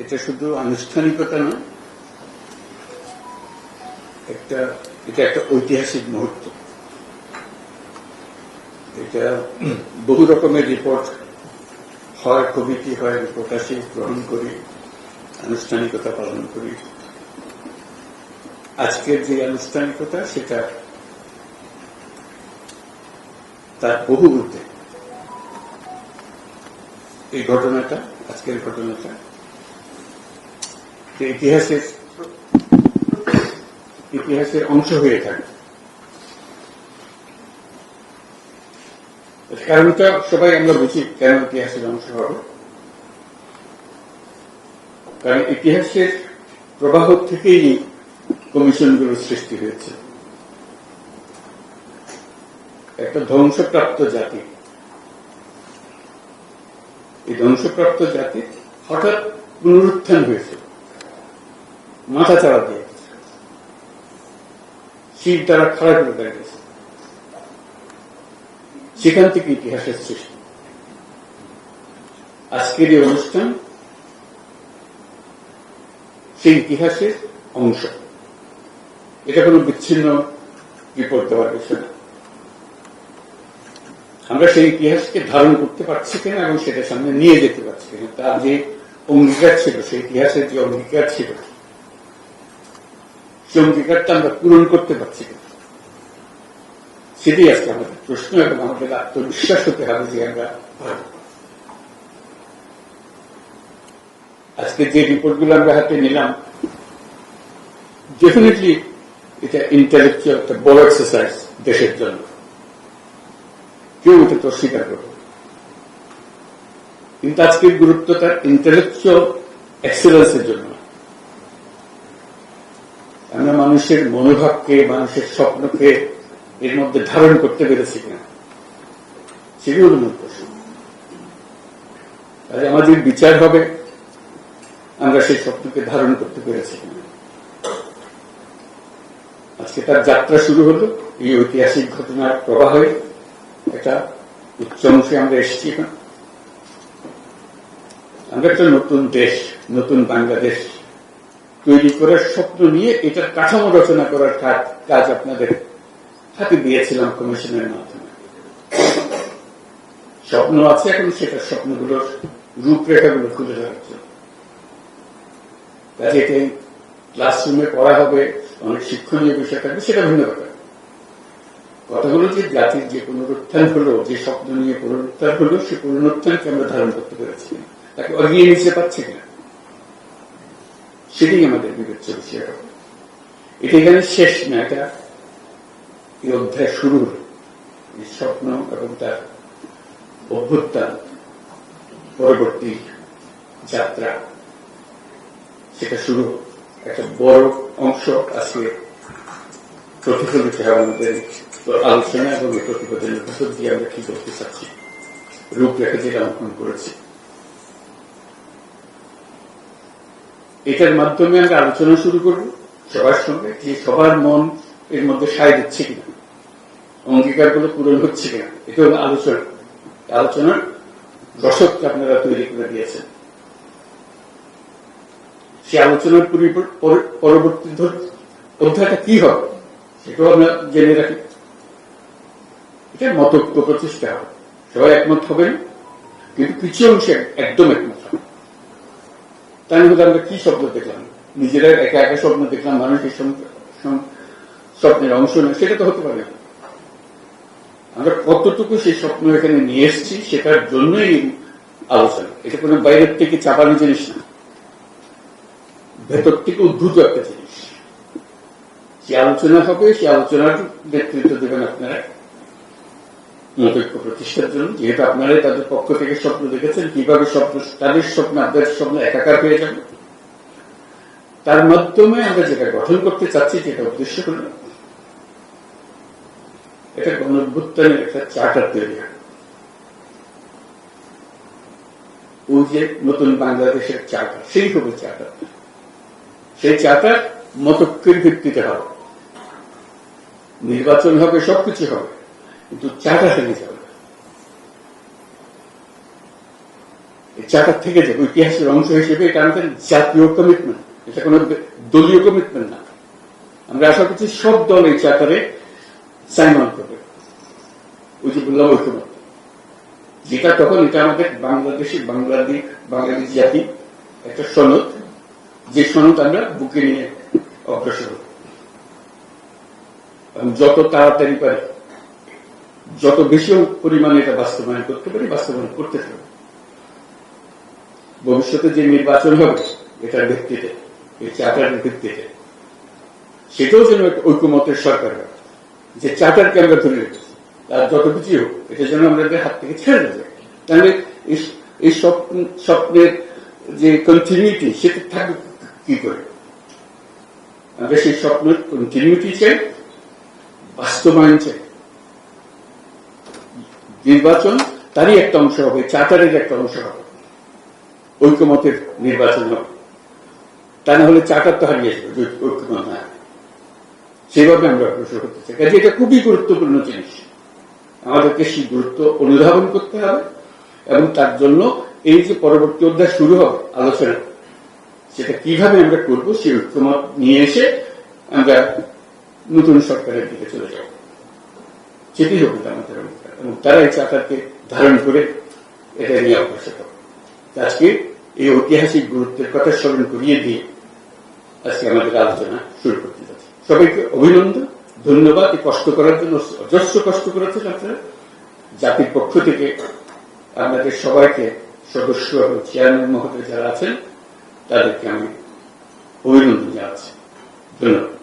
এটা শুধু আনুষ্ঠানিকতা না, একটা, এটা একটা ঐতিহাসিক মুহূর্ত। এটা বহু রকমের রিপোর্ট হয়, কমিটি হয় রিপোর্ট আসি গ্রহণ করি, আনুষ্ঠানিকতা পালন করি। আজকের যে আনুষ্ঠানিকতা, সেটা তার বহু ঊর্ধ্বে এই ঘটনাটা, আজকের ঘটনাটা যে ইতিহাসের ইতিহাসের অংশ হয়ে থাকে। কারণটা সবাই আমরা বুঝি কেন ইতিহাসের অংশ হবে। কারণ ইতিহাসের প্রবাহ থেকেই কমিশনগুলোর সৃষ্টি হয়েছে। একটা ধ্বংসপ্রাপ্ত জাতি। এই ধ্বংসপ্রাপ্ত জাতি হঠাৎ পুনরুত্থান হয়েছে। মাথা চাড়া দিয়ে শির দ্বারা খারাপ করে দাঁড়িয়েছে সেখান থেকে ইতিহাসের সৃষ্টি। আজকের এই অনুষ্ঠান সেই ইতিহাসের অংশ। এটা কোনো বিচ্ছিন্ন রিপোর্ট দেওয়ার বিষয় না। আমরা সেই ইতিহাসকে ধারণ করতে পারছি কিনা এবং সেটা সামনে নিয়ে যেতে পারছি কিনা, তার যে অঙ্গীকার ছিল, সেই ইতিহাসের যে অঙ্গীকার ছিল সেই অঙ্গীকারটা আমরা পূরণ করতে পারছি কিনা সেটাই আজকে আমাদের প্রশ্ন এবং আমাদের আত্মবিশ্বাস হতে হবে যে আমরা আজকে যে রিপোর্টগুলো আমরা হাতে নিলাম ডেফিনেটলি এটা ইন্টালেকচুয়াল একটা বড় এক্সারসাইজ দেশের জন্য। কেউ এটা তো স্বীকার করবে কিন্তু আজকের গুরুত্ব তার ইন্টালেকচুয়াল এক্সেলেন্সের জন্য। না। মানুষের মনোভাবকে, মানুষের স্বপ্নকে এর মধ্যে ধারণ করতে পেরেছি কিনা? সেগুলো হল প্রশ্ন। আমাদের বিচার হবে আমরা সেই স্বপ্নকে ধারণ করতে পেরেছি কিনা। আজকে তার যাত্রা শুরু হলো, এই ঐতিহাসিক ঘটনার প্রবাহে এটা উচ্চ অংশে আমরা এসেছি। আমরা একটা নতুন দেশ, নতুন বাংলাদেশ তৈরি করার স্বপ্ন নিয়ে এটার কাঠামো রচনা করার কাজ আপনাদের হাতে দিয়েছিলাম কমিশনের মাধ্যমে। স্বপ্ন আছে এখন, সেটা স্বপ্নগুলোর রূপরেখাগুলো খুলে ধরার জন্য। কাজে ক্লাসরুমে পড়া হবে, অনেক শিক্ষণীয় বিষয় থাকবে, সেটা ভিন্ন কথা কথা হলো যে জাতির যে পুনরুত্থান হলো, যে স্বপ্ন নিয়ে পুনরুত্থান হলো, সে পুনরুত্থানকে আমরা ধারণ করতে পেরেছি। তাকে এগিয়ে নিতে পারছি কিনা? সেটাই আমাদের বিষয় হবে এটা এখানে শেষ না এটা এই অধ্যায় শুরু হলো। এই স্বপ্ন এবং তার অভ্যুত্থান, পরবর্তী যাত্রা, সেটা শুরু। একটা বড় অংশ আজকে প্রতিফলিত হয় আমাদের আলোচনা এবং এই প্রতিবেদনের ভিতর দিয়ে আমরা কি করতে চাচ্ছি? রূপরেখা যেটা অঙ্কন করেছি। এটার মাধ্যমে আমরা আলোচনা শুরু করব সবার সঙ্গে যে সবার মন এর মধ্যে সায় দিচ্ছে কিনা, অঙ্গীকারগুলো পূরণ হচ্ছে কিনা, এটা হলো আলোচনা। আলোচনার দশককে আপনারা তৈরি করে দিয়েছেন। সে আলোচনার পর- পরবর্তী অধ্যায়টা কি হবে, সেটাও আমরা জেনে রাখি। এটা মতৈক্য প্রচেষ্টা হবে। সবাই একমত হবেন? কিন্তু কিছু অংশে একদম একমত। হবে তাই মধ্যে আমরা কি স্বপ্ন দেখলাম? নিজেরা একা একা স্বপ্ন দেখলাম মানুষ এই সম- সম- স্বপ্নের অংশ নয় সেটা তো হতে পারে। আমরা কতটুকু সেই স্বপ্ন এখানে নিয়ে এসেছি, সেটার জন্যই আলোচনা। এটা কোনো বাইরের থেকে চাপানো জিনিস না। ভেতর থেকে উদ্ভূত একটা জিনিস। যে আলোচনা হবে সে আলোচনার নেতৃত্ব দেবেন আপনারা। মতৈক্য প্রতিষ্ঠার জন্য যেহেতু আপনারাই তাদের পক্ষ থেকে স্বপ্ন দেখেছেন, কীভাবে স্বপ্ন, তাদের স্বপ্ন, আপনাদের স্বপ্ন একাকার হয়ে যাবে তার মাধ্যমে আমরা যেটা গঠন করতে চাচ্ছি, যেটা উদ্দেশ্য হল, এটা গণভ্যুত্থানের একটা চার্টার তৈরি ওই যে নতুন বাংলাদেশের চার্টার সেই হবে চার্টার সেই চার্টার মতৈক্যের ভিত্তিতে হবে। নির্বাচন হবে, সবকিছু হবে। কিন্তু চার্টার ভেঙে যাবে এই চার্টার থেকে যাবে ইতিহাসের অংশ হিসেবে এটা আমাদের জাতীয় কমিটমেন্ট এটা কোনো দলীয় কমিটমেন্ট না। আমরা আশা করছি সব দল এই চার্টারে সাইন অন করবে। ওই যে বললাম ঐক্যমত। যেটা তখন এটা আমাদের বাংলাদেশের বাংলাদেশ বাঙালি জাতি একটা সনদ। যে সনদ আমরা বুকে নিয়ে অগ্রসর যত তাড়াতাড়ি পারে যত বেশি পরিমাণে এটা বাস্তবায়ন করতে পারি, বাস্তবায়ন করতে থাকবে ভবিষ্যতে যে নির্বাচন হবে, এটার ভিত্তিতে, এই চার্টারের ভিত্তিতে, সেটাও যেন ঐক্যমতের সরকার যে চার্টারকে আমরা ধরে রেখেছি। আর যত কিছু হোক, এটা যেন আমাদের হাত থেকে ছেড়ে দেবে তাহলে এই- এই স্বপ্ন, স্বপ্নের যে কন্টিনিউটি সেটা থাকবে কি করে? আমরা সেই স্বপ্নের কন্টিনিউটি চাই, বাস্তবায়ন চাই। নির্বাচন, তারই একটা অংশ হবে, চার্টারের একটা অংশ হবে। ঐক্যমতের নির্বাচন হবে। তা না হলে চার্টার তো হারিয়ে যদি ঐক্যমত না সেভাবে আমরা অগ্রসর করতে চাই। কাজে এটা খুবই গুরুত্বপূর্ণ জিনিস। আমাদেরকে সেই গুরুত্ব অনুধাবন করতে হবে এবং তার জন্য এই যে পরবর্তী অধ্যায় শুরু হবে, আলোচনা, সেটা কীভাবে আমরা করব, সেই ঐক্যমত নিয়ে এসে আমরা নতুন সরকারের দিকে চলে যাব। সেটি হবে আমাদের। এবং তারা এই চাকারকে ধারণ করে এটা নিয়ে অগ্রসর আজকে এই ঐতিহাসিক গুরুত্বের কথা স্মরণ করিয়ে দিয়ে আজকে আমাদের আলোচনা শুরু করতে যাচ্ছি। সবাইকে অভিনন্দন, ধন্যবাদ, এই কষ্ট করার জন্য, অজস্র কষ্ট করেছেন আপনারা। জাতির পক্ষ থেকে আপনাদের সবাইকে সদস্য এবং চেয়ারম্যান মহোদয় যারা আছেন, তাদেরকে আমি অভিনন্দন জানাচ্ছি। ধন্যবাদ।